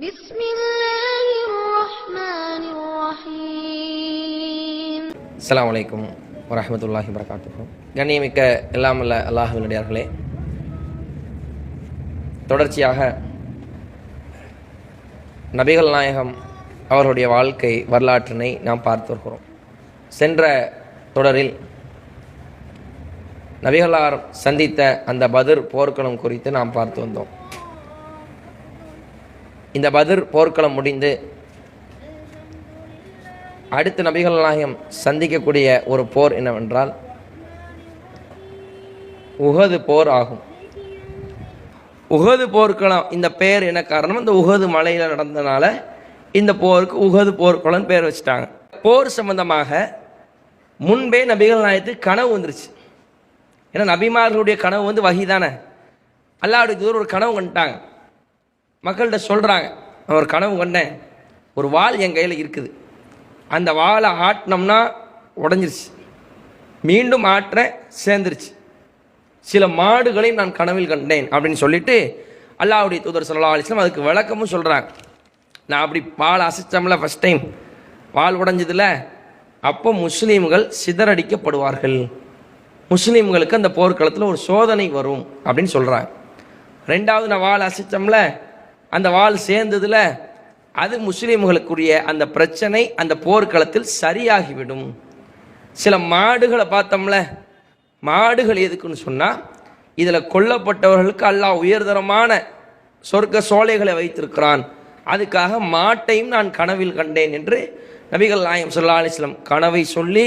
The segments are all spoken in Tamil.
بسم الله الرحمن الرحيم அஸ்ஸலாமு அலைக்கும் வரஹ்மத்துல்லாஹி வரகாத்துஹு கண்ணியமிக்க எல்லாம் அல்ல அல்லாஹுவினடியார்களே தொடர்ச்சியாக நபிகள் நாயகம் அவர்களுடைய வாழ்க்கை வரலாற்றினை நாம் பார்த்து வருகிறோம் சென்ற தொடரில் நபிகளார் சந்தித்த அந்த பதிர் போர்க்களம் குறித்து நாம் பார்த்து வந்தோம் இந்த பதிர் போர்க்களம் முடிந்து அடுத்த நபிகள் நாயகம் சந்திக்கக்கூடிய ஒரு போர் என்னவென்றால் உகது போர் ஆகும். உகது போர்க்களம் இந்த பெயர் என்ன காரணம்? இந்த உகது மலையில் நடந்தனால இந்த போருக்கு உகது போர்க்களம் பேர் வச்சுட்டாங்க. போர் சம்பந்தமாக முன்பே நபிகள் நாயகத்துக்கு கனவு வந்துருச்சு. ஏன்னா நபிமார்களுடைய கனவு வந்து வகி தானே. அல்லாவுடைய தூரம் ஒரு கனவு கண்டுட்டாங்க. மக்கள்கிட்ட சொல்கிறாங்க நான் ஒரு கனவு கண்டேன். ஒரு வாள் என் கையில் இருக்குது. அந்த வாழை ஆட்டினோம்னா உடஞ்சிருச்சு. மீண்டும் ஆட்டுறேன் சேர்ந்துருச்சு. சில மாடுகளையும் நான் கனவில் கண்டேன் அப்படின்னு சொல்லிட்டு அல்லாஹ்வுடைய தூதர் ஸல்லல்லாஹு அதுக்கு விளக்கமும் சொல்கிறாங்க நான் அப்படி பால் அசைச்சோம்ல ஃபஸ்ட் டைம் பால் உடஞ்சதுல அப்போ முஸ்லீம்கள் சிதறடிக்கப்படுவார்கள். முஸ்லீம்களுக்கு அந்த போர்க்களத்தில் ஒரு சோதனை வரும் அப்படின்னு சொல்கிறாங்க ரெண்டாவது நான் வால் அசைச்சோம்ல அந்த வாள் சேர்ந்ததுல அது முஸ்லீம்களுக்குரிய அந்த பிரச்சனை அந்த போர்க்களத்தில் சரியாகிவிடும். சில மாடுகளை பார்த்தோம்ல மாடுகள் எதுக்குன்னு சொன்னால் இதில் கொல்லப்பட்டவர்களுக்கு அல்லாஹ் உயர்தரமான சொர்க்க சோலைகளை வைத்திருக்கிறான். அதுக்காக மாட்டையும் நான் கனவில் கண்டேன் என்று நபிகள் நாயம் சொல்லா அலிஸ்லம் கனவை சொல்லி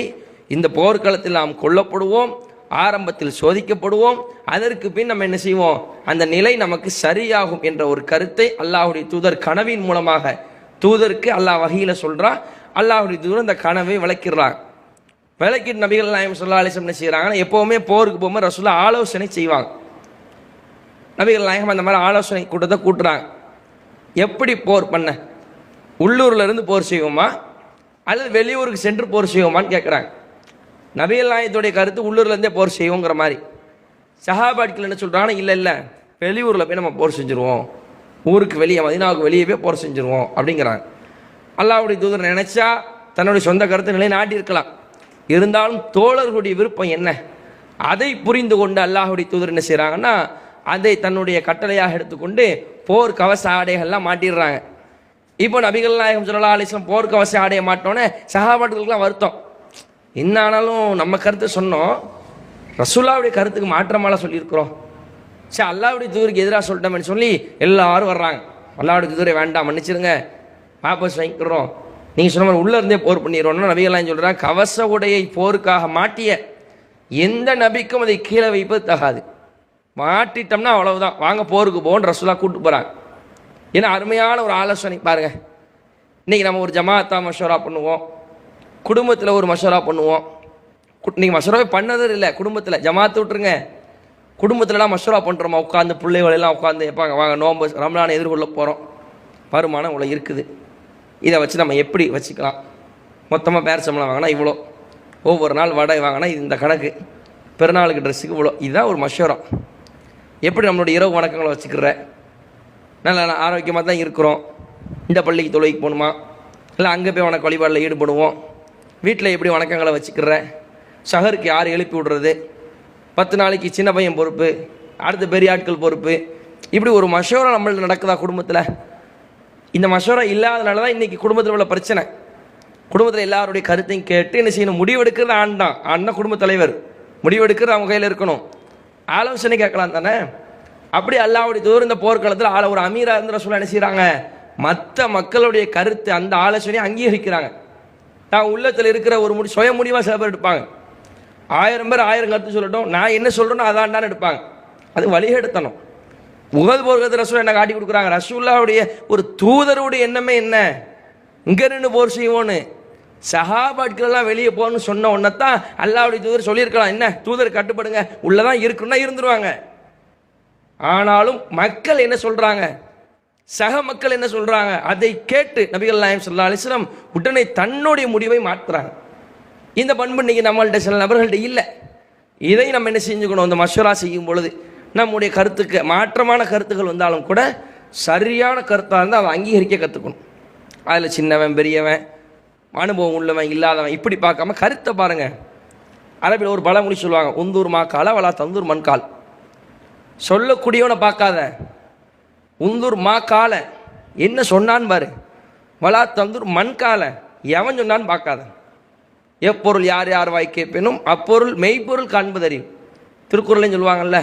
இந்த போர்க்களத்தில் நாம் கொல்லப்படுவோம். ஆரம்பத்தில் சோதிக்கப்படுவோம். அதற்கு பின் நம்ம என்ன செய்வோம்? அந்த நிலை நமக்கு சரியாகும் என்ற ஒரு கருத்தை அல்லாஹுடைய தூதர் கனவின் மூலமாக தூதருக்கு அல்லாஹ் வகையில் சொல்கிறான் அல்லாஹுடைய தூதர் அந்த கனவை விளக்கிறான் விளக்கிட்டு நபிகள் நாயம் சொல்லா அலிசம் என்ன செய்கிறாங்கன்னா எப்போவுமே போருக்கு போகும்போது ரசூலா ஆலோசனை செய்வாங்க. நபிகள் நாயகம் அந்த மாதிரி ஆலோசனை கூட்டத்தை கூட்டுறாங்க. எப்படி போர் பண்ண? உள்ளூர்லேருந்து போர் செய்வோமா? அல்லது வெளியூருக்கு சென்று போர் செய்வோமான்னு கேட்குறாங்க நபிகள் நாயகத்துடைய கருத்து உள்ளூர்லேருந்தே போர் செய்வோங்கிற மாதிரி. சஹாபாட்கள் என்ன சொல்கிறாங்கன்னா இல்லை இல்லை. வெளியூரில் போய் நம்ம போர் செஞ்சுருவோம். ஊருக்கு வெளியே மதினாவுக்கு வெளியே போய் போர் செஞ்சுருவோம். அப்படிங்கிறாங்க. அல்லாவுடைய தூதர் நினச்சா தன்னுடைய சொந்த கருத்து நிலை நாட்டியிருக்கலாம் இருந்தாலும் தோழர்களுடைய விருப்பம் என்ன? அதை புரிந்து கொண்டு அல்லாஹுடைய தூதர் என்ன செய்கிறாங்கன்னா அதை தன்னுடைய கட்டளையாக எடுத்துக்கொண்டு போர் கவச ஆடைகள்லாம் மாட்டிடுறாங்க. இப்போ நபிகள் நாயகம் சொல்லா அலிஸ்லாம் போர் கவச ஆடைய மாட்டோன்னே சகாபாட்டுகளுக்குலாம் வருத்தம். என்ன ஆனாலும் நம்ம கருத்தை சொன்னோம். ரசூல்லாவுடைய கருத்துக்கு மாற்றமால சொல்லியிருக்கிறோம். சரி அல்லாவுடைய தூதருக்கு எதிராக சொல்லிட்டோம்னு சொல்லி எல்லாரும் வர்றாங்க. அல்லாவுடைய தூதரை வேண்டாம் மன்னிச்சிருங்க. வாபஸ் வாங்கிக்கிறோம் நீங்கள் சொன்ன மாதிரி உள்ளே இருந்தே போர் பண்ணிடுறோம்னா நபிகள்லாம் சொல்கிறாங்க கவச உடையை போருக்காக மாட்டிய எந்த நபிக்கும் அதை கீழே வைப்பது தகாது. மாட்டிட்டோம்னா அவ்வளவுதான். வாங்க போருக்கு போன்னு ரசூலாக கூப்பிட்டு போகிறாங்க ஏன்னா அருமையான ஒரு ஆலோசனை பாருங்கள் இன்றைக்கி நம்ம ஒரு ஜமாத்தா மஷோரா பண்ணுவோம். குடும்பத்தில் ஒரு மஷரா பண்ணுவோம். நீங்கள் மஷராவே பண்ணதும் இல்லை குடும்பத்தில். ஜமாத்து விட்டுருங்க. குடும்பத்திலலாம் மஷரா பண்ணுறோமா உட்காந்து பிள்ளைகளெல்லாம் உட்காந்து எப்பாங்க வாங்க நோம்பு ரம்லானை எதிர்கொள்ள போகிறோம் வருமானம் இவ்வளோ இருக்குது. இதை வச்சு நம்ம எப்படி வச்சுக்கலாம்? மொத்தமாக பேர் சம்பளம் வாங்கினா இவ்வளோ ஒவ்வொரு நாள் வடை வாங்கினா இது இந்த கணக்கு. பெருநாளுக்கு ட்ரெஸ்ஸுக்கு இவ்வளோ இதுதான் ஒரு மஷரம் எப்படி நம்மளுடைய இரவு வணக்கங்களை வச்சுக்கிற? நல்ல ஆரோக்கியமாக தான் இருக்கிறோம். இந்த பள்ளிக்கு தொழுகைக்கு போகணுமா? இல்லை அங்கே போய் உனக்கு வழிபாடில் ஈடுபடுவோம்? வீட்டில் எப்படி வணக்கங்களை வச்சுக்கிற சகருக்கு யார் எழுப்பி விடுறது? பத்து நாளைக்கு சின்ன பையன் பொறுப்பு அடுத்து பெரிய ஆட்கள் பொறுப்பு. இப்படி ஒரு மஷோரா நம்மள்ட்ட நடக்குதா குடும்பத்தில்? இந்த மஷோரா இல்லாதனால தான் இன்றைக்கி குடும்பத்தில் உள்ள பிரச்சனை. குடும்பத்தில் எல்லாருடைய கருத்தையும் கேட்டு என்ன செய்யணும்? முடிவெடுக்கிறது ஆண் தான். ஆண் தான் குடும்பத் தலைவர். முடிவெடுக்கிறது அவங்க கையில் இருக்கணும். ஆலோசனை கேட்கலாம் தானே? அப்படி அல்லாவுடைய தூரம் இந்த போர்க்களத்தில் ஆள ஒரு அமீரா இருந்த சொல்ல என்ன செய்கிறாங்க மற்ற மக்களுடைய கருத்து அந்த ஆலோசனையை அங்கீகரிக்கிறாங்க. தான் உள்ளத்தில் இருக்கிற ஒரு முடி சுய முடிவாக சில பேர் எடுப்பாங்க. ஆயிரம் பேர் ஆயிரம் கருத்து சொல்லட்டும் நான் என்ன சொல்கிறேனோ அதான் தான் எடுப்பாங்க. அது வழிகெடுத்தணும். முகல் போர்க்களத்தில் ரசூல் என்ன காட்டி கொடுக்குறாங்க? ரசூல்லாவுடைய ஒரு தூதருடைய எண்ணமே என்ன? இங்கே நின்று போர் செய்வோன்னு. சஹாபாட்கள் எல்லாம் வெளியே போகணும்னு சொன்ன உடனே தான் அல்லாவுடைய தூதர் சொல்லியிருக்கலாம். என்ன? தூதர் கட்டுப்படுங்க. உள்ளதான் இருக்குன்னா இருந்துருவாங்க. ஆனாலும் மக்கள் என்ன சொல்கிறாங்க சக மக்கள் என்ன சொல்றாங்க? அதை கேட்டு நபிகள் நாயம் சொல்லா அலிஸ்லாம் உடனே தன்னுடைய முடிவை மாற்றுறாங்க. இந்த பண்பு இன்னைக்கு நம்மள்கிட்ட சில நபர்கள்ட்ட இல்லை. இதை நம்ம என்ன செஞ்சுக்கணும்? இந்த மஷூரா செய்யும் பொழுது நம்முடைய கருத்துக்கு மாற்றமான கருத்துக்கள் வந்தாலும் கூட சரியான கருத்தாக இருந்தால் அவன் அங்கீகரிக்க கற்றுக்கணும் அதில் சின்னவன் பெரியவன் அனுபவம் உள்ளவன் இல்லாதவன் இப்படி பார்க்காம கருத்தை பாருங்கள் அரபியில் ஒரு பழமொழி சொல்லுவாங்க உந்தூர் மாக்கால வலா தந்தூர் மண்கால் சொல்லக்கூடியவனை பார்க்காத. உந்தூர் காலை. என்ன சொன்னான்னு பாரு? வலா தந்தூர் மண் காலை. எவன் சொன்னான்னு பார்க்காத. எப்பொருள் யார் யார் வாய் கேட்பேனும் அப்பொருள் மெய்ப்பொருள் காண்பதறிவு திருக்குறளையும் சொல்லுவாங்கல்ல.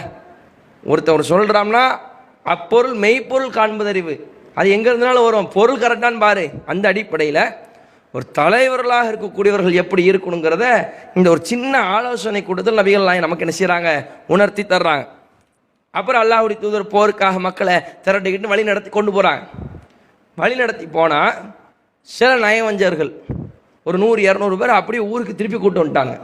ஒருத்தவர் சொல்கிறாம்னா அப்பொருள் மெய்ப்பொருள் காண்பதறிவு. அது எங்கே இருந்தாலும் வரும். பொருள் கரெக்டான்னு பாரு. அந்த அடிப்படையில் ஒரு தலைவர்களாக இருக்கக்கூடியவர்கள் எப்படி இருக்கணுங்கிறத இந்த ஒரு சின்ன ஆலோசனை கூட்டத்தில் நபிகள் நமக்கு என்ன செய்கிறாங்க உணர்த்தி தர்றாங்க. அப்புறம் அல்லாஹுடைய தூதர் போருக்காக மக்களை திரட்டிக்கிட்டு வழி நடத்தி கொண்டு போகிறாங்க வழி நடத்தி போனால் சில நயவஞ்சர்கள் ஒரு நூறு இரநூறு பேர் அப்படியே ஊருக்கு திருப்பி கூட்டு வந்துட்டாங்க.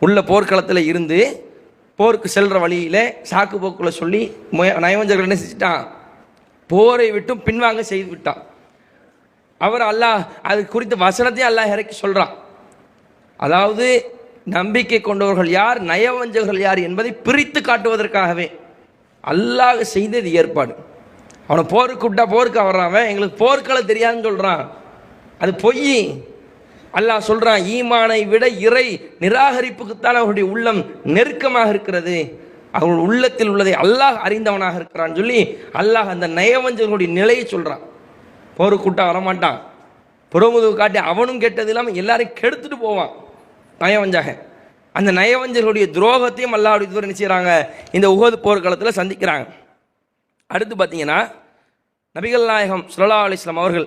உள்ள போர்க்களத்தில் இருந்து போருக்கு செல்கிற வழியில் சாக்கு போக்கில் சொல்லி முய- நயவஞ்சர்கள் என்ன செஞ்சிட்டான்? போரை விட்டும் பின்வாங்க செய்து விட்டான். அவர் அல்லாஹ் அது குறித்த வசனத்தையும் அல்லாஹ் இறக்கி சொல்கிறான் அதாவது நம்பிக்கை கொண்டவர்கள் யார் நயவஞ்சகர்கள் யார் என்பதை பிரித்து காட்டுவதற்காகவே. அல்லாஹ் செய்தது ஏற்பாடு. அவனை போருக்கு விட்டா போருக்கு வர்றான் எங்களுக்கு போர்க்களை தெரியாதுன்னு சொல்கிறான் அது பொய். அல்லாஹ் சொல்கிறான் ஈமானை விட இறை நிராகரிப்புக்குத்தான் அவருடைய உள்ளம் நெருக்கமாக இருக்கிறது. அவர்கள் உள்ளத்தில் உள்ளதை அல்லாஹ் அறிந்தவனாக இருக்கிறான்னு சொல்லி அல்லாஹ் அந்த நயவஞ்சர்களுடைய நிலையை சொல்கிறான் போருக்கு கூட்டா வரமாட்டான். புறமுதுவு காட்டி அவனும் கெட்டது இல்லாமல் எல்லாரையும் கெடுத்துட்டு போவான். நயவஞ்சாக அந்த நயவஞ்சர்களுடைய துரோகத்தையும் அல்லாஹ்வுடைய இதுவரை என்ன செய்கிறாங்க இந்த உகது போர்க்களத்தில் சந்திக்கிறாங்க. அடுத்து பார்த்தீங்கன்னா நபிகள் நாயகம் சுல்லா அலிஸ்லாம் அவர்கள்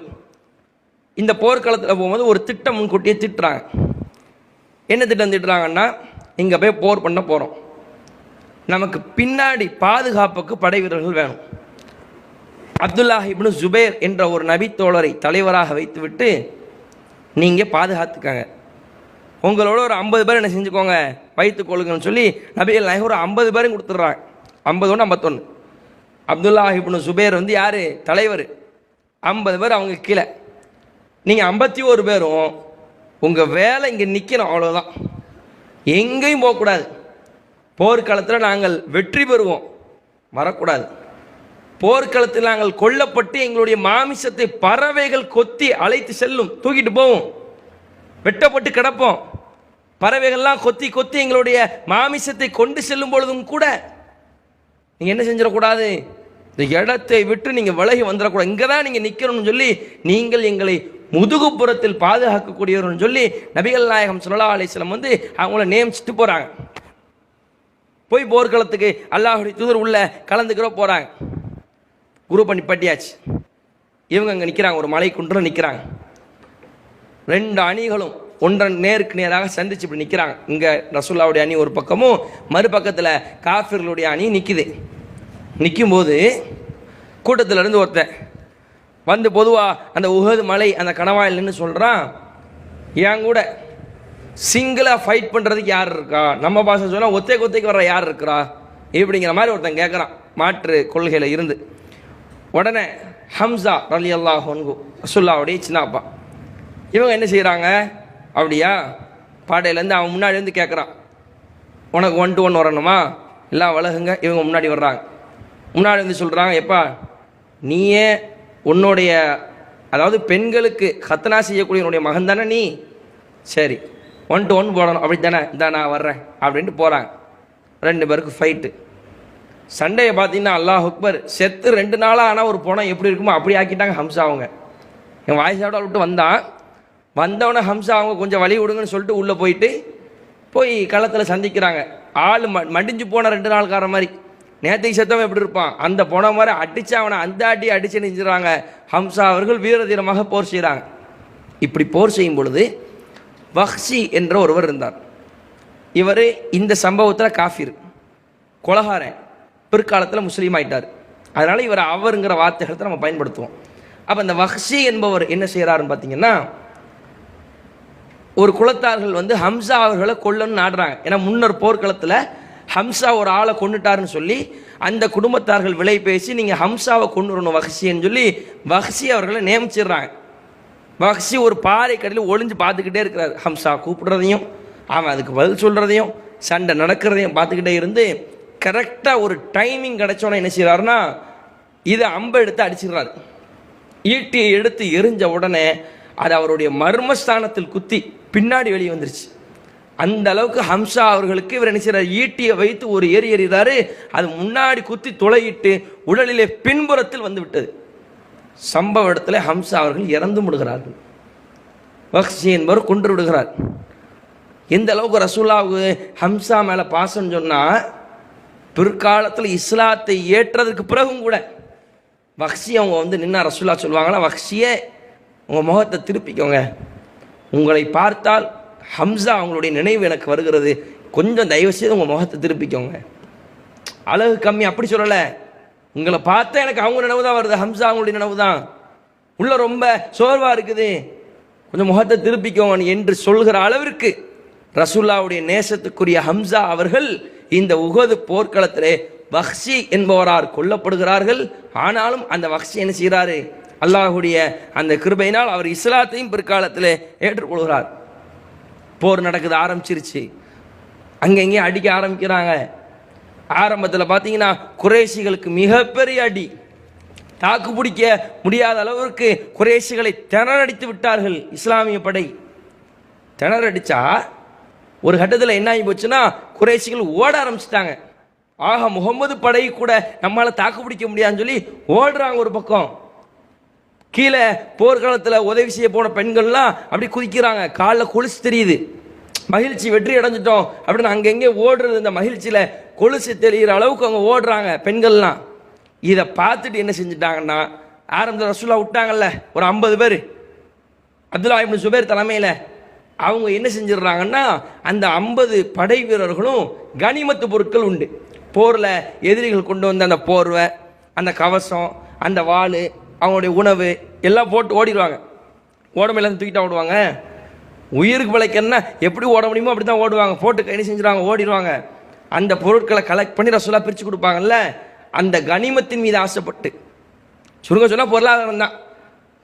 இந்த போர்க்களத்தில் போகும்போது ஒரு திட்டம் முன்கூட்டியே திட்டுறாங்க. என்ன திட்டம் திட்டுறாங்கன்னா இங்கே போய் போர் பண்ண போகிறோம் நமக்கு பின்னாடி பாதுகாப்புக்கு படை வீரர்கள் வேணும். அப்துல்லாஹ் இப்னு ஜுபேர் என்ற ஒரு நபி தோழரை தலைவராக வைத்துவிட்டு நீங்கள் பாதுகாத்துக்காங்க. உங்களோட ஒரு ஐம்பது பேர் என்ன செஞ்சுக்கோங்க வைத்துக் கொள்ளுங்கன்னு சொல்லி நபிகள் நாயகம் ஒரு ஐம்பது பேரும் கொடுத்துட்றாங்க. ஐம்பது ஒன்று ஐம்பத்தொன்று அப்துல்லா இப்னு சுபேர் வந்து யார்? தலைவர். ஐம்பது பேர் அவங்க கீழே. நீங்கள் ஐம்பத்தி ஒரு பேரும் உங்கள் வேலை இங்கே நிற்கணும் அவ்வளோதான் எங்கேயும் போகக்கூடாது. போர்க்களத்தில் நாங்கள் வெற்றி பெறுவோம். வரக்கூடாது. போர்க்களத்தில் நாங்கள் கொல்லப்பட்டு எங்களுடைய மாமிசத்தை பறவைகள் கொத்தி அழைத்து செல்லும் தூக்கிட்டு போவோம். வெட்டப்பட்டு கிடப்போம். பறவைகள்லாம் கொத்தி கொத்தி எங்களுடைய மாமிசத்தை கொண்டு செல்லும் பொழுதும் கூட நீங்கள் என்ன செஞ்சிடக்கூடாது? இந்த இடத்தை விட்டு நீங்கள் விலகி வந்துடக்கூடாது. இங்கே தான் நீங்கள் நிற்கணும்னு சொல்லி நீங்கள் எங்களை முதுகுப்புறத்தில் பாதுகாக்கக்கூடியவர்னு சொல்லி நபிகள் நாயகம் சுல்லா அலிஸ்லம் வந்து அவங்கள நியமிச்சுட்டு போகிறாங்க போய் போர்க்களத்துக்கு அல்லாஹுடைய தூதர் உள்ள கலந்துக்கிற போகிறாங்க குரூப் பண்ணி பட்டியாச்சு. இவங்க அங்கே நிற்கிறாங்க ஒரு மலை குன்றில் நிற்கிறாங்க ரெண்டு அணிகளும் ஒன்றன் நேருக்கு நேராக சந்திச்சு இப்படி நிற்கிறாங்க இங்கே ரசூல்லாவுடைய அணி ஒரு பக்கமும் மறுபக்கத்தில் காஃபிர்களுடைய அணி நிற்கிது நிற்கும்போது கூட்டத்துல இருந்து ஒருத்தன் வந்து பொதுவாக அந்த உகது மலை அந்த கணவாயில் நின்று சொல்கிறான் என் கூட சிங்கிளாக ஃபைட் பண்ணுறதுக்கு யார் இருக்கா? நம்ம பாஷை சொன்னால் ஒத்தைக்கு ஒத்தைக்கு வர யார் இருக்கிறா இப்படிங்கிற மாதிரி ஒருத்தன் கேட்குறான் மாற்று கொள்கையில் இருந்து. உடனே ஹம்சா ரலி அல்லாஹ் ரசுல்லாவுடைய சின்னாப்பா. இவங்க என்ன செய்கிறாங்க அப்படியா? பாடையிலேருந்து அவன் முன்னாடி வந்து கேட்குறான் உனக்கு ஒன் டு ஒன் வரணுமா? எல்லாம் வளகுங்க இவங்க முன்னாடி வர்றாங்க. முன்னாடி வந்து சொல்கிறாங்க எப்பா நீயே உன்னுடைய அதாவது பெண்களுக்கு கத்தனா செய்யக்கூடியவனுடைய மகன் தானே நீ? சரி ஒன் டு ஒன் போடணும். அப்படி தானே இந்தா நான் வர்றேன். அப்படின்ட்டு போகிறாங்க ரெண்டு பேருக்கு ஃபைட்டு சண்டையை பார்த்தீங்கன்னா அல்லாஹ் அக்பர் செத்து ரெண்டு நாளாக ஆனால் ஒரு பணம் எப்படி இருக்குமோ அப்படி ஆக்கிட்டாங்க ஹம்சா அவங்க. என் வாய்ஸாவோட விட்டு வந்தான். வந்தவொடனே ஹம்சா அவங்க கொஞ்சம் வழி விடுங்கன்னு சொல்லிட்டு உள்ளே போயிட்டு போய் களத்தில் சந்திக்கிறாங்க. ஆள் ம மடிஞ்சு போன ரெண்டு நாள்கார மாதிரி. நேற்றுக்கு செத்தவன் எப்படி இருப்பான்? அந்த போன மாதிரி அடித்து அவனை அந்த அடி அடித்து நெஞ்சிடறாங்க ஹம்சா அவர்கள் வீரதீரமாக போர் செய்கிறாங்க இப்படி போர் செய்யும் பொழுது வஹ்சி என்ற ஒருவர் இருந்தார். இவர் இந்த சம்பவத்தில் காஃபிர் கொலகாரன் பிற்காலத்தில் முஸ்லீம் ஆயிட்டார். அதனால் இவர் அவருங்கிற வார்த்தைகளை நம்ம பயன்படுத்துவோம். அப்போ இந்த வஹ்சி என்பவர் என்ன செய்கிறாருன்னு பார்த்தீங்கன்னா ஒரு குலத்தார்கள் வந்து ஹம்சா அவர்களை கொல்லணும்னு நாடுறாங்க. ஏன்னா முன்னர் போர்க்களத்தில் ஹம்சா ஒரு ஆளை கொண்டுட்டாருன்னு சொல்லி அந்த குடும்பத்தார்கள் விலை பேசி நீங்கள் ஹம்சாவை கொண்டு வரணும் சொல்லி வஹசி அவர்களை நியமிச்சிடுறாங்க. வஹசி ஒரு பாறை கடையில் ஒளிஞ்சு பார்த்துக்கிட்டே இருக்கிறார். ஹம்சா கூப்பிடுறதையும் அவன் அதுக்கு பதில் சொல்கிறதையும் சண்டை நடக்கிறதையும் பார்த்துக்கிட்டே இருந்து கரெக்டாக ஒரு டைமிங் கிடச்சோன்னே என்ன செய்கிறாருன்னா இதை அம்பை எடுத்து அடிச்சிடுறாரு. ஈட்டியை எடுத்து எரிஞ்ச உடனே அது அவருடைய மர்மஸ்தானத்தில் குத்தி பின்னாடி வெளியே வந்துருச்சு. அந்த அளவுக்கு ஹம்சா அவர்களுக்கு இவர் என்ன ஈட்டியை வைத்து ஒரு எரி எறிகிறாரு அது முன்னாடி குத்தி துளையிட்டு உடலிலே பின்புறத்தில் வந்து விட்டது. சம்பவ இடத்துல ஹம்சா அவர்கள் இறந்து விடுகிறார்கள். வக்ஷி என்பவர் கொன்று விடுகிறார். எந்த அளவுக்கு ரசூல்லாவுக்கு ஹம்சா மேலே பாசம் சொன்னால் பிற்காலத்தில் இஸ்லாத்தை ஏற்றதுக்கு பிறகும் கூட வக்ஷி அவங்க வந்து நின்னா ரசூல்லா சொல்லுவாங்களா? வக்ஷியே உங்கள் முகத்தை திருப்பிக்கோங்க. உங்களை பார்த்தால் ஹம்சா அவங்களுடைய நினைவு எனக்கு வருகிறது. கொஞ்சம் தயவு செய்து உங்கள் முகத்தை திருப்பிக்கோங்க. அழகு கம்மி அப்படி சொல்லலை. உங்களை பார்த்தா எனக்கு அவங்க நினைவு தான் வருது. ஹம்சா அவங்களுடைய நினைவு தான். உள்ள ரொம்ப சோர்வாக இருக்குது. கொஞ்சம் முகத்தை திருப்பிக்கோங்க என்று சொல்கிற அளவிற்கு ரசுல்லாவுடைய நேசத்துக்குரிய ஹம்சா அவர்கள் இந்த உகது போர்க்களத்திலே வக்ஷி என்பவரார் கொல்லப்படுகிறார்கள். ஆனாலும் அந்த வக்ஷி என்ன செய்கிறாரு? அல்லாஹுடைய அந்த கிருபையினால் அவர் இஸ்லாத்தையும் பிற்காலத்தில் ஏற்றுக்கொள்கிறார். போர் நடக்குது ஆரம்பிச்சிருச்சு. அங்கங்கே அடிக்க ஆரம்பிக்கிறாங்க. ஆரம்பத்தில் பார்த்தீங்கன்னா குறைசிகளுக்கு மிகப்பெரிய அடி. தாக்கு பிடிக்க முடியாத அளவிற்கு குறைசிகளை திணறடித்து விட்டார்கள் இஸ்லாமிய படை. திணறடிச்சா ஒரு கட்டத்தில் என்ன ஆகி போச்சுன்னா குறைசிகள் ஓட ஆரம்பிச்சிட்டாங்க. ஆக முகமது படை கூட நம்மளால் தாக்கு பிடிக்க முடியாதுன்னு சொல்லி ஓடுறாங்க ஒரு பக்கம். கீழே போர்க்காலத்தில் உதவி செய்ய போன பெண்கள்லாம் அப்படி குதிக்கிறாங்க. காலில் கொலுசு தெரியுது. மகிழ்ச்சி வெற்றி அடைஞ்சிட்டோம் அப்படின்னு அங்கங்கே ஓடுறது இந்த மகிழ்ச்சியில் கொலுசு தெரிகிற அளவுக்கு அவங்க ஓடுறாங்க பெண்கள்லாம். இதை பார்த்துட்டு என்ன செஞ்சிட்டாங்கன்னா ஆரம்பத்தில் ரசூலா விட்டாங்கல்ல ஒரு ஐம்பது பேர். அப்துல்லா இப்னு சுபேர் தலைமையில் அவங்க என்ன செஞ்சிடுறாங்கன்னா அந்த ஐம்பது படை வீரர்களும் கனிமத்து பொருட்கள் உண்டு. போரில் எதிரிகள் கொண்டு வந்த அந்த போர்வை அந்த கவசம் அந்த வாள் அவங்களுடைய உணவு எல்லாம் போட்டு ஓடிடுவாங்க. ஓடமையிலேருந்து தூக்கிட்டா ஓடுவாங்க. உயிருக்கு பிழைக்க என்ன? எப்படி ஓட முடியுமோ அப்படி தான் ஓடுவாங்க. போட்டு கணி செஞ்சுருவாங்க ஓடிடுவாங்க. அந்த பொருட்களை கலெக்ட் பண்ணி ரசோலா பிரித்து கொடுப்பாங்கல்ல அந்த கனிமத்தின் மீது ஆசைப்பட்டு. சுருங்க சொன்னால் பொருளாதாரம் தான்.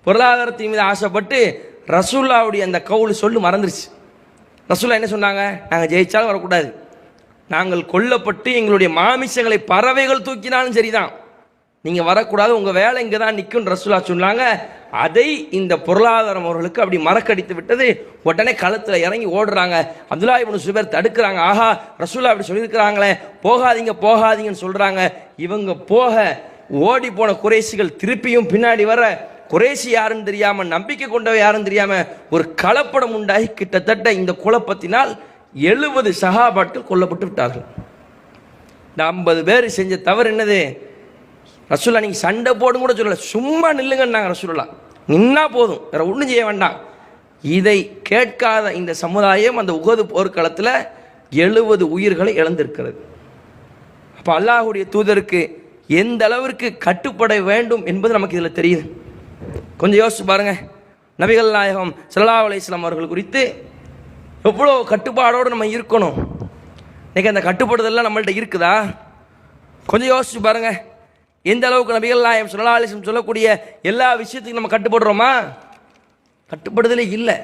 பொருளாதாரத்தின் மீது ஆசைப்பட்டு ரசூல்லாவுடைய அந்த கவுல் சொல்லு மறந்துருச்சு. ரசூல்லா என்ன சொன்னாங்க? நாங்கள் ஜெயிச்சாலும் வரக்கூடாது. நாங்கள் கொல்லப்பட்டு எங்களுடைய மாமிசங்களை பறவைகள் தூக்கினாலும் சரிதான். நீங்கள் வரக்கூடாது உங்கள் வேலை இங்கே தான் நிற்கும் ரசூலா சொன்னாங்க. அதை இந்த பொருளாதாரம் அவர்களுக்கு அப்படி மறக்கடித்து விட்டது. உடனே களத்தில் இறங்கி ஓடுறாங்க. அப்துல்லா இவனு சுபேர் தடுக்கிறாங்க. ஆஹா ரசூலா அப்படி சொல்லியிருக்கிறாங்களே. போகாதீங்க போகாதீங்கன்னு சொல்கிறாங்க இவங்க போக ஓடி போன குறைசிகள் திருப்பியும் பின்னாடி வர. குறைசி யாருன்னு தெரியாமல் நம்பிக்கை கொண்டவ யாருன்னு தெரியாமல் ஒரு கலப்படம் உண்டாகி கிட்டத்தட்ட இந்த குழப்பத்தினால் எழுபது சகாபாட்கள் கொல்லப்பட்டு விட்டார்கள். இந்த ஐம்பது பேர் செஞ்ச தவறு என்னது? ரசூல்லா நீங்கள் சண்டை போடும் கூட சொல்லலை. சும்மா நில்லுங்கன்னாங்க ரசூல்லா நின்னா போதும். வேற ஒன்றும் செய்ய வேண்டாம். இதை கேட்காத இந்த சமுதாயம் அந்த உகது போர்க்களத்தில் எழுபது உயிர்களை இழந்திருக்கிறது. அப்போ அல்லாஹுடைய தூதருக்கு எந்த அளவிற்கு கட்டுப்பட வேண்டும் என்பது நமக்கு இதில் தெரியுது. கொஞ்சம் யோசிச்சு பாருங்கள் நபிகள் நாயகம் சல்லா அலைஹி அவர்கள் குறித்து எவ்வளோ கட்டுப்பாடோடு நம்ம இருக்கணும். இன்றைக்கி அந்த கட்டுப்படுதெல்லாம் நம்மள்ட்ட இருக்குதா? கொஞ்சம் யோசிச்சு பாருங்கள் எந்த அளவுக்கு நபிகள் நாயகம் சொல்லக்கூடிய எல்லா விஷயத்துக்கும் நம்ம கட்டுப்படுறோமா? கட்டுப்படுதலே இல்லை.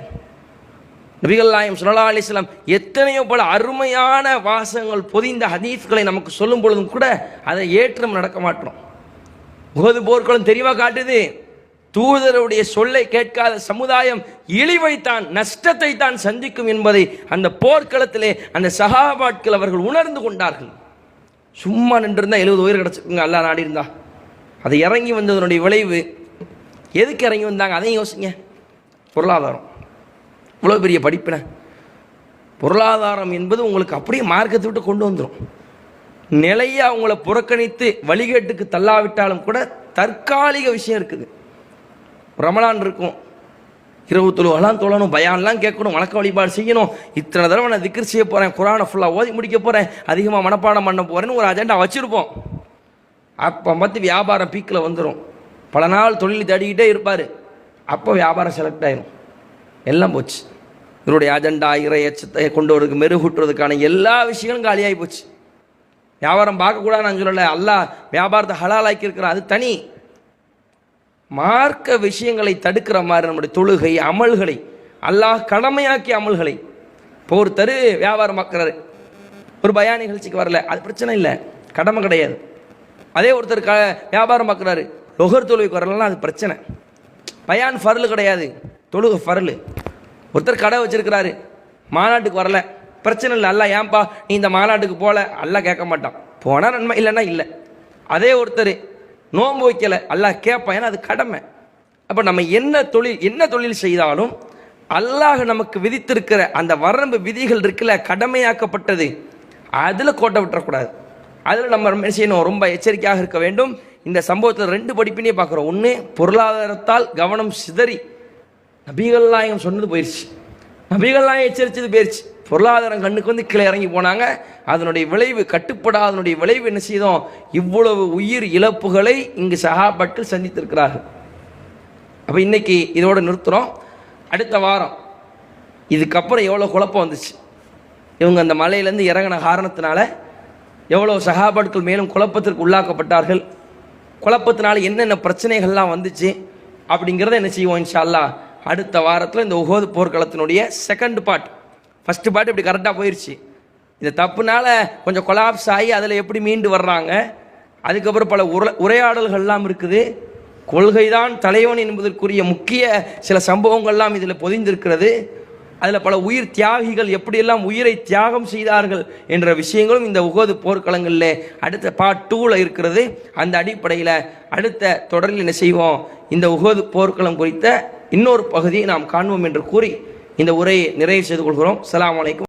நபிகள் நாயம் சுல்லா அலிஸ்லாம் எத்தனையோ பல அருமையான வாசகங்கள் பொதிந்த ஹதீஸ்களை நமக்கு சொல்லும் பொழுதும் கூட அதை ஏற்றம் நடக்க மாட்டோம். முகது போர்க்களம் தெளிவாக காட்டுது. தூதருடைய சொல்லை கேட்காத சமுதாயம் இழிவைத்தான் நஷ்டத்தை தான் சந்திக்கும் என்பதை அந்த போர்க்களத்திலே அந்த சகாபாட்கள் அவர்கள் உணர்ந்து கொண்டார்கள். சும்மா நின்றிருந்தா எழுபது உயிர் கிடச்சிருக்குங்க அல்லா நாடி இருந்தா. அது இறங்கி வந்ததனுடைய விளைவு. எதுக்கு இறங்கி வந்தாங்க? அதையும் யோசிங்க. பொருளாதாரம். இவ்வளோ பெரிய படிப்பின. பொருளாதாரம் என்பது உங்களுக்கு அப்படியே மார்க்கத்தை விட்டு கொண்டு வந்துடும் நிலையை அவங்கள புறக்கணித்து வழிகேட்டுக்கு தள்ளாவிட்டாலும் கூட தற்காலிக விஷயம் இருக்குது. ரமலான் இருக்கும். இரவு தொழுவெல்லாம் தொழணும் பயான்லாம் கேட்கணும் வணக்க வழிபாடு செய்யணும். இத்தனை தடவை நான் திக்ர் செய்ய போகிறேன் குரானை ஃபுல்லாக ஓதி முடிக்க போகிறேன் அதிகமாக மனப்பாடம் பண்ண போகிறேன்னு ஒரு அஜெண்டா வச்சுருப்போம். அப்போ பார்த்து வியாபாரம் பீக்கில் வந்துடும் பல நாள் தொழில் தேடிக்கிட்டே இருப்பார். அப்போ வியாபாரம் செலக்ட் ஆயிரும். எல்லாம் போச்சு. இவருடைய அஜெண்டா இறை எச்சத்தை கொண்டு வரதுக்கு மெருகூட்டுறதுக்கான எல்லா விஷயங்களும் காலியாகி போச்சு. வியாபாரம் பார்க்கக்கூடாது நான் சொல்லலை. அல்லா வியாபாரத்தை ஹலாலாக்கி இருக்கிறான். அது தனி. மார்க்க விஷயங்களை தடுக்கிற மாதிரி நம்முடைய தொழுகை அமல்களை அல்லாஹ் கடமையாக்கிய அமல்களை. இப்போ ஒருத்தர் வியாபாரம் பார்க்குறாரு ஒரு பயா நிகழ்ச்சிக்கு வரல அது பிரச்சனை இல்லை. கடமை கிடையாது. அதே ஒருத்தர் க வியாபாரம் பார்க்குறாரு லொகர் தொழுகைக்கு வரலன்னா அது பிரச்சனை. பயான் ஃபரல் கிடையாது. தொழுகை ஃபரல். ஒருத்தர் கடை வச்சிருக்கிறாரு. மாநாட்டுக்கு வரல. பிரச்சனை இல்லை. அல்ல ஏன்பா நீ இந்த மாநாட்டுக்கு போகல அல்ல கேட்க மாட்டான். போனால் நன்மை இல்லைன்னா இல்லை. அதே ஒருத்தர் நோன்பு வைக்கலை. அல்லாஹ் கேட்பான் ஏன்னா அது கடமை. அப்போ நம்ம என்ன தொழில் என்ன தொழில் செய்தாலும் அல்லாஹ் நமக்கு விதித்திருக்கிற அந்த வரம்பு விதிகள் இருக்குல்ல கடமையாக்கப்பட்டது அதில் கோட்டை விட்டுறக்கூடாது அதில் நம்ம என்ன செய்யணும் ரொம்ப எச்சரிக்கையாக இருக்க வேண்டும். இந்த சம்பவத்தில் ரெண்டு படிப்பினே பார்க்குறோம். ஒன்று பொருளாதாரத்தால் கவனம் சிதறி நபிகள் நாயகம் சொன்னது போயிடுச்சு நபிகள் நாயகம் எச்சரித்தது போயிடுச்சு பொருளாதாரம் கண்ணுக்கு வந்து கீழே இறங்கி போனாங்க. அதனுடைய விளைவு கட்டுப்படாதனுடைய விளைவு என்ன செய்தோம்? இவ்வளவு உயிர் இழப்புகளை இங்கு சகாபாட்கள் சந்தித்திருக்கிறார்கள். அப்போ இன்னைக்கு இதோடு நிறுத்துகிறோம் அடுத்த வாரம் இதுக்கப்புறம் எவ்வளோ குழப்பம் வந்துச்சு. இவங்க அந்த மலையிலேருந்து இறங்கின காரணத்தினால எவ்வளோ சகாபாட்கள் மேலும் குழப்பத்திற்கு உள்ளாக்கப்பட்டார்கள். குழப்பத்தினால என்னென்ன பிரச்சனைகள்லாம் வந்துச்சு அப்படிங்கிறத என்ன செய்வோம் இன்ஷா அல்லாஹ் அடுத்த வாரத்தில் இந்த உகோது போர்க்களத்தினுடைய செகண்ட் பார்ட் ஃபஸ்ட்டு பாட்டு இப்படி கரெக்டாக போயிடுச்சு இந்த தப்புனால் கொஞ்சம் கொலாப்ஸ் ஆகி அதில் எப்படி மீண்டு வர்றாங்க? அதுக்கப்புறம் பல உர உரையாடல்கள்லாம் இருக்குது. கொள்கைதான் தலைவன் என்பதற்குரிய முக்கிய சில சம்பவங்கள்லாம் இதில் பொதிந்திருக்கிறது. அதில் பல உயிர் தியாகிகள் எப்படியெல்லாம் உயிரை தியாகம் செய்தார்கள் என்ற விஷயங்களும் இந்த உகது போர்க்களங்களில் அடுத்த பார்ட் டூவில் இருக்கிறது. அந்த அடிப்படையில் அடுத்த தொடரில் என்ன செய்வோம்? இந்த உகது போர்க்களம் குறித்த இன்னொரு பகுதியை நாம் காண்போம் என்று கூறி இந்த உரையை நிறைவு செய்து கொள்கிறோம். சலாம் வலைக்கும்